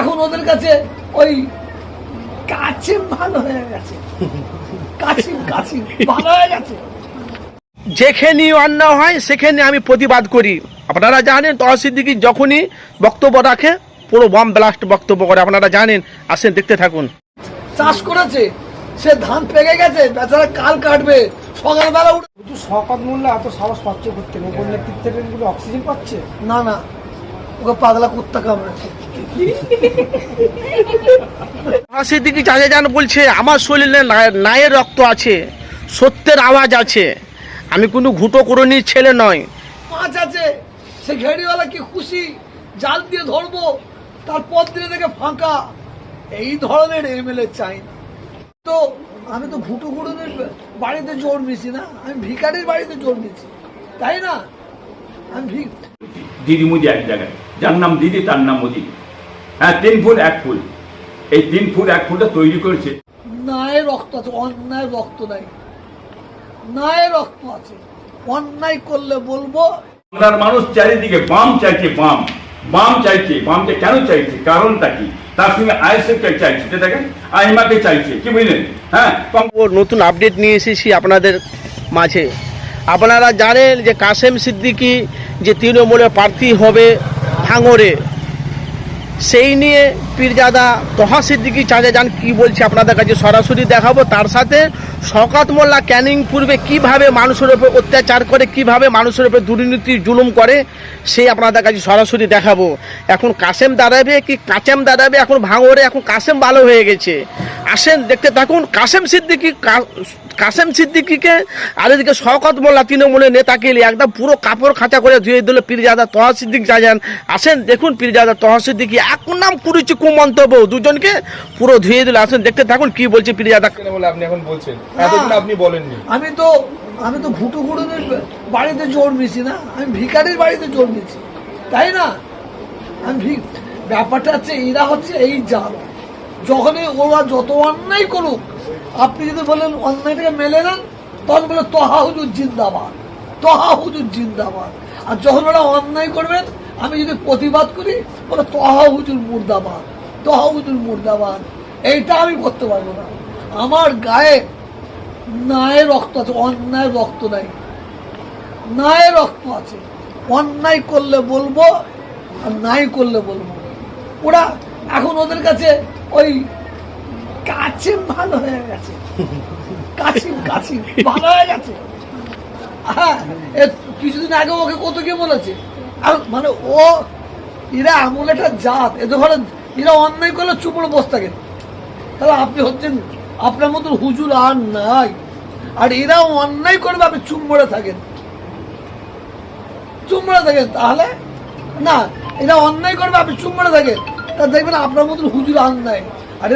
এখন ওদের কাছে ওই কাছে ভালো হয়ে গেছে। কাছিম কাছিম ভালো হয়ে গেছে। যেখানে অন্যায় হয় সেখানে আমি প্রতিবাদ করি। আপনারা জানেন তহসিদ্দিকি যখনই বক্তব্য রাখে পুরো বম ব্লাস্ট বক্তব্য করে। আপনারা জানেন আসেন দেখতে থাকুন। চাষ করেছে সে ধান পেকে গেছে বেচারা কাল কাটবে সকালবেলা উঠে শুধু শওকত মোল্লা এত সাহস পাচ্ছে করতে নেতৃত্বেরগুলো অক্সিজেন পাচ্ছে? না না ওকে পাগলা কুত্তা কামড়েছে তহসিদ্দিকি চাচা যান বলছে আমার শরীরে নায়ের রক্ত আছে সত্যের আওয়াজ আছে। আমি কোনো ঘুটো করণির ছেলে নয়। মাছ আছে সে ঘেড়িওয়ালা কি খুশি? জাল দিয়ে ধরবো তারপর দিনে দেখে ফাঁকা। এই ধরনের এমএলএ চাই না। তো আমি তো ভুটো ঘুটনের বাড়িতে জোর মিছি না আমি ভিকারির বাড়িতে জোর মিছি তাই না? আমি ভিক দিদি মুদি এক জায়গায়। যার নাম দিদি তার নাম মোদি হ্যাঁ তিন ফুল এক ফুল। এই তিন ফুল এক ফুলটা তৈরি করেছে। ন্যায় রক্ত আছে অন্যায় রক্ত নাই। ন্যায় রক্ত আছে। অন্যায় করলে বলব বাংলার মানুষ চারিদিকে বাম চাইছে বাম। বাম চাইছে বামকে কেন চাইছে? কারণটা কি? তার সঙ্গে আইএসএফকে চাইছে? এটা দেখেন আইমাকে চাইছে কি বুঝলেন? হ্যাঁ নতুন আপডেট নিয়ে এসেছি আপনাদের মাঝে। আপনারা জানেন যে কাসেম সিদ্দিকি যে তৃণমূলের প্রার্থী হবে ভাঙরে সেই নিয়ে পীরজাদা তহা সিদ্দিকী চাঁদে যান, কি বলছে আপনাদের কাছে সরাসরি দেখাবো? তার সাথে শকাত মোল্লা ক্যানিং পূর্বে কীভাবে মানুষের উপর অত্যাচার করে, কীভাবে মানুষের উপর দুর্নীতি, জুলুম করে, সেই আপনাদের কাছে সরাসরি দেখাবো। এখন কাসেম দাঁড়াবে কি কাচেম দাঁড়াবে এখন ভাঙরে এখন কাসেম ভালো হয়ে গেছে। আসেন দেখতে থাকুন কাসেম সিদ্দিকি কা- কাসেম সিদ্দিকীকে আর এদিকে শওকত মোল্লা তৃণমূলের নেতাকে একদম পুরো কাপড় খাঁচা করে ধুয়ে দিল পীরজাদা তহা সিদ্দিক যা যান আসেন দেখুন পীরজাদা তহা সিদ্দিকি এক নাম কুরুচি কুমন্তব্য দুজনকে পুরো ধুয়ে দিল। আসেন দেখতে থাকুন কি বলছে পীরজাদা। কেন বলে আপনি এখন বলছেন। এতদিন আপনি বলেননি। আমি তো আমি তো ভুটো ঘুটনের বাড়িতে জোর মিছি না আমি ভিকারির বাড়িতে জোর মিছি। তাই না? আমি ব্যাপারটা হচ্ছে এরা হচ্ছে এই জাল যখনই ওরা যত অন্যায় করুক, আপনি যদি বলেন অন্যায়টাকে মেলে নেন, তখন বলে তহা হুজুর জিন্দাবাদ, তহা হুজুর জিন্দাবাদ। আর যখন ওরা অন্যায় করবেন, আমি যদি প্রতিবাদ করি, বলে তহা হুজুর মুর্দাবাদ, তহা হুজুর মুর্দাবাদ। এইটা আমি করতে পারব না। আমার গায়ে ন্যায় রক্ত আছে, অন্যায় রক্ত নাই। ন্যায় রক্ত আছে। অন্যায় করলে বলব আর নাই করলে বলব। ওরা এখন ওদের কাছে ওই কাছিম ভালো হয়ে গেছে। কাছিম কাছিম ভালো হয়ে গেছে। হ্যাঁ কিছুদিন আগে ওকে কত কি বলেছে। আর মানে ও এরা এমন একটা জাত। এদের ঘরে এরা অন্যায় করলে চুপ করে বসে থাকেন তাহলে আপনি হচ্ছেন, আপনার মতন হুজুর আর নাই। আর এরা অন্যায় করবে আপনি চুপ মরে থাকেন। চুমড়ে থাকেন, তাহলে না এরা অন্যায় করবে আপনি চুমড়ে থাকেন। তা দেখবেন আপনার মতন হুজুর আন নাই। আর